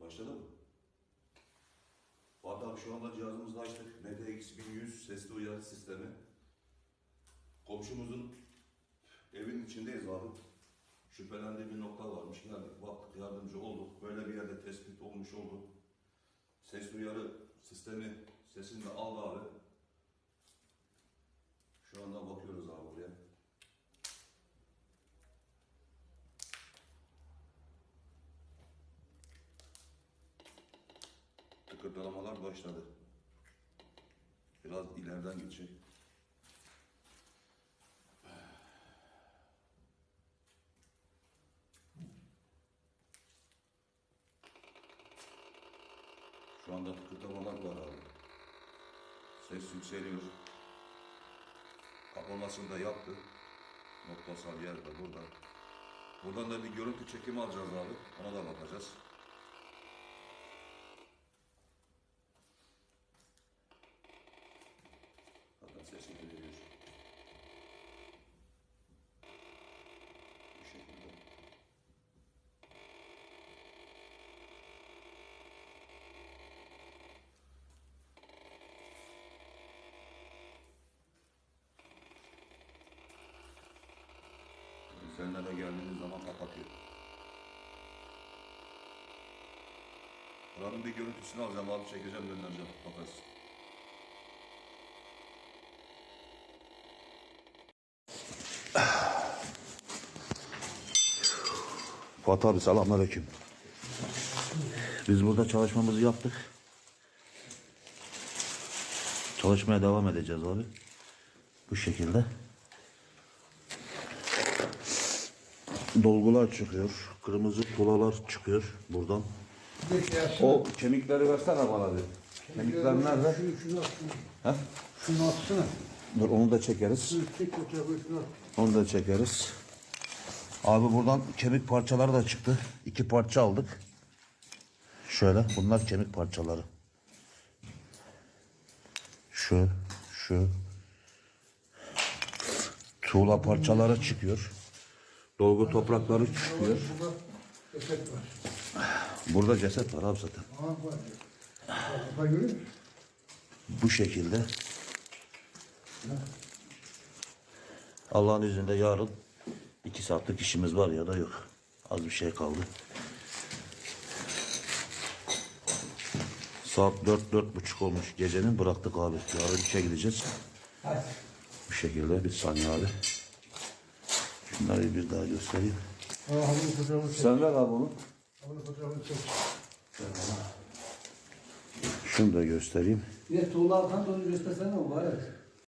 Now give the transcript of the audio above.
Başladı mı? Fuat abi şu anda cihazımızı açtık. MTX 1100 sesli uyarı sistemi. Komşumuzun evin içindeyiz abi. Şüphelendiği bir nokta varmış. Geldik, baktık, yardımcı olduk. Böyle bir yerde tespit olmuş oldu. Ses uyarı sistemi sesini de aldı abi. Şu anda bakıyoruz abi buraya. Tıkırdalamalar başladı. Biraz ileriden gidecek. Şu anda tıkırdamalar var abi. Ses yükseliyor. Kapamasını da yaptı. Noktasal yer de burada. Buradan da bir görüntü çekimi alacağız abi. Ona da bakacağız. Zaten sesini geliyor. Bu şekilde. Senlere geldiğiniz zaman kapatıyor. Buranın bir görüntüsünü alacağım abi çekeceğim göndereceğim. Bakarsın. Fuat abi selamünaleyküm. Biz burada çalışmamızı yaptık. Çalışmaya devam edeceğiz abi. Bu şekilde. Dolgular çıkıyor. Kırmızı tulalar çıkıyor buradan. O kemikleri versene bana bir. Kemikler nerede? Şunu, şunu at. Şunu, He? şunu atsana. Dur onu da çekeriz. Onu da çekeriz. Abi buradan kemik parçaları da çıktı. İki parça aldık. Şöyle bunlar kemik parçaları. Şu, şu. Tuğla parçaları çıkıyor. Dolgu toprakları çıkıyor. Ceset var. Burada ceset var abi zaten. Bu şekilde. Allah'ın izniyle yarın iki saatlik işimiz var ya da yok. Az bir şey kaldı. Saat dört, dört buçuk olmuş gecenin bıraktık abi. Yarın işe gideceğiz. Bu şekilde bir saniye abi. Şunları bir daha göstereyim. Aa. Sen ver abi onu. Şunu da göstereyim. Bir de tuğla atan da onu göstersene o var ya.